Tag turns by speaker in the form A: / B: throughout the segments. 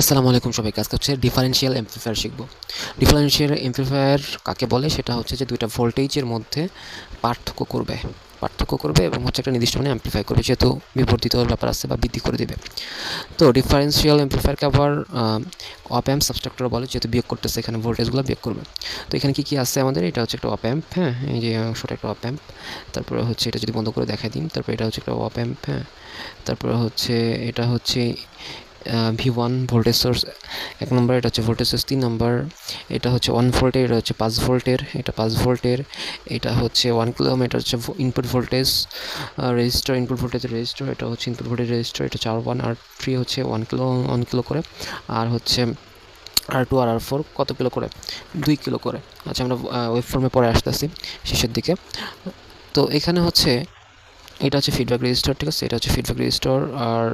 A: আসসালামু আলাইকুম সবাইকে, আজকে হচ্ছে ডিফারেন্সিয়াল এমপ্লিফায়ার শিখব। ডিফারেন্সিয়াল এমপ্লিফায়ার কাকে বলে? সেটা হচ্ছে যে দুইটা ভোল্টেজের মধ্যে পার্থক্য করবে। পার্থক্য করবে এবং হচ্ছে একটা নির্দিষ্ট মানে অ্যাম্প্লিফাই করবে, যেহেতু বিবর্তিত ব্যাপার আছে বা বৃদ্ধি করে দেবে। তো ডিফারেন্সিয়াল এমপ্লিফায়ারকে আবার অপ অ্যাম্প সাবস্ট্রাক্টর বলে, যেহেতু বিয়োগ করতেছে এখানে ভোল্টেজগুলো বিয়োগ করবে। তো এখানে কী কী আছে আমাদের? এটা হচ্ছে একটা অপ অ্যাম্প হ্যাঁ এই যে অংশটা একটা অপ অ্যাম্প তারপরে হচ্ছে এটা যদি বন্ধ করে দেখাই দিন তারপরে এটা হচ্ছে একটা অপ অ্যাম্প হ্যাঁ। তারপরে হচ্ছে, এটা হচ্ছে ভি ওয়ান ভোল্টেজ সোর্স এক নম্বর এটা হচ্ছে ভোল্টেজ সোর্স তিন নম্বর এটা হচ্ছে ওয়ান ভোল্টের এটা হচ্ছে পাঁচ ভোল্টের এটা পাঁচ ভোল্টের এটা হচ্ছে ওয়ান কিলো এটা হচ্ছে input voltage resistor input voltage resistor এটা হচ্ছে ইনপুট ভোল্টেজ রেজিস্টার এটা চার ওয়ান আর থ্রি হচ্ছে ওয়ান কিলো ওয়ান কিলো করে আর হচ্ছে আর টু আর আর ফোর কত কিলো করে দুই কিলো করে আচ্ছা আমরা ওয়েব ফর্মে পরে আসতেছি শেষের দিকে তো এখানে হচ্ছে এটা হচ্ছে ফিডব্যাক রেজিস্টার ঠিক আছে এটা হচ্ছে ফিডব্যাক রেজিস্টার আর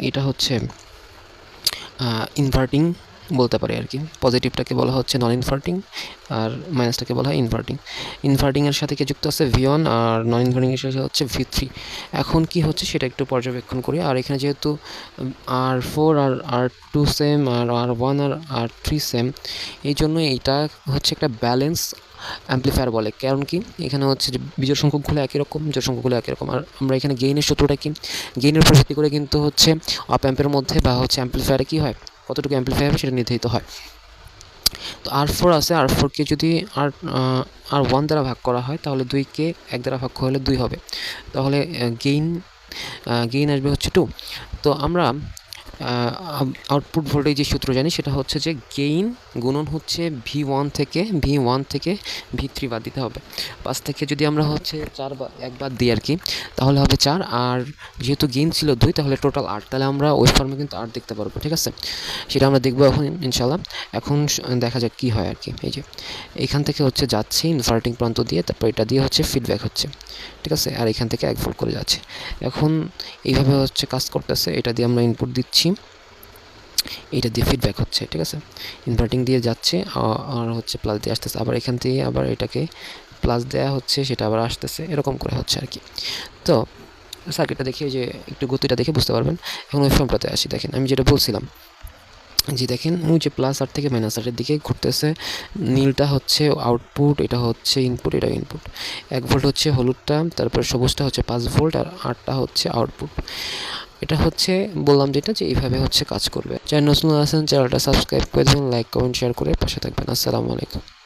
A: এটা হচ্ছে ইনভার্টিং বলতে পারি আর কি। পজিটিভটাকে বলা হচ্ছে নন ইনভার্টিং আর মাইনাসটাকে বলা হয় ইনভার্টিং ইনভার্টিংয়ের সাথে কি যুক্ত আছে? ভি আর নন ইনভার্টিংয়ের সাথে হচ্ছে ভি থ্রি এখন কি হচ্ছে সেটা একটু পর্যবেক্ষণ করি। আর এখানে যেহেতু আর ফোর আর আর টু সেম আর আর ওয়ান আর আর থ্রি সেম এই জন্য এইটা হচ্ছে একটা ব্যালেন্স অ্যাম্পলিফায়ার বলে। কারণ কি? এখানে হচ্ছে যে বিজোড় সংখ্যকগুলো একই রকম, বিজোড় সংখ্যকগুলো একই রকম। আর আমরা এখানে গেইনের সূত্রটা কি? গেইনের উপর ভিত্তি করে কিন্তু হচ্ছে অপ অ্যাম্পের মধ্যে বা হচ্ছে অ্যাম্পলিফায়ারে কী হয়? কতটুকু অ্যাম্পলিফাই হবে সেটা নির্ধারিত হয়। তো আর ফোর আছে। আর ফোরকে যদি আর আর ওয়ান দ্বারা ভাগ করা হয়, তাহলে দুইকে এক দ্বারা ভাগ হলে দুই হবে। তাহলে গেইন গেইন আসবে হচ্ছে টু তো আমরা আউটপুট ভোল্টেজের সূত্র জানি, সেটা হচ্ছে যে গেইন গুণন হচ্ছে ভি ওয়ান থেকে ভি ওয়ান থেকে ভি থ্রি বাদ দিতে হবে। পাঁচ থেকে যদি আমরা হচ্ছে চার বা এক বাদ দিই আর কি, তাহলে হবে চার। আর যেহেতু গেইন ছিল দুই, তাহলে টোটাল আট। তাহলে আমরা ওই ফর্মে কিন্তু আট দেখতে পারব, ঠিক আছে? সেটা আমরা দেখব এখন ইনশাল্লাহ এখন দেখা যাক কী হয় আর কি। এই যে, এখান থেকে হচ্ছে যাচ্ছে ইনভার্টিং প্রান্ত দিয়ে, তারপর এটা দিয়ে হচ্ছে ফিডব্যাক হচ্ছে, ঠিক আছে? আর এখান থেকে এক ভোল্ট করে যাচ্ছে। এখন এইভাবে হচ্ছে কাজ করতেছে, এটা দিয়ে আমরা ইনপুট দিচ্ছি। এইটা দিয়ে ফিডব্যাক হচ্ছে, ঠিক আছে? ইনভার্টিং দিয়ে যাচ্ছে আর হচ্ছে প্লাস দিয়ে আসতেছে। আবার এখান থেকে আবার এটাকে প্লাস দেওয়া হচ্ছে, সেটা আবার আসতেছে, এরকম করে হচ্ছে আর কি। তো সার্কিটটা দেখে যে একটু গতিটা দেখে বুঝতে পারবেন। এখন ওই ফর্মটাতে আসি, দেখেন। আমি যেটা বলছিলাম জি দেখেন, ওই যে প্লাস আট থেকে মাইনাস আটের দিকে ঘুরতেছে, নীলটা হচ্ছে আউটপুট এটা হচ্ছে ইনপুট এটা ইনপুট এক ভোল্ট হচ্ছে হলুদটা, তারপর সবুজটা হচ্ছে পাঁচ ভোল্ট আর আটটা হচ্ছে আউটপুট এটা হচ্ছে, বললাম যেটা, যে এইভাবে হচ্ছে কাজ করবে। চ্যানেল নতুন আছেন, চ্যানেলটা সাবস্ক্রাইব করে দেবেন লাইক কমেন্ট শেয়ার করে পাশে থাকবেন। আসসালামু আলাইকুম।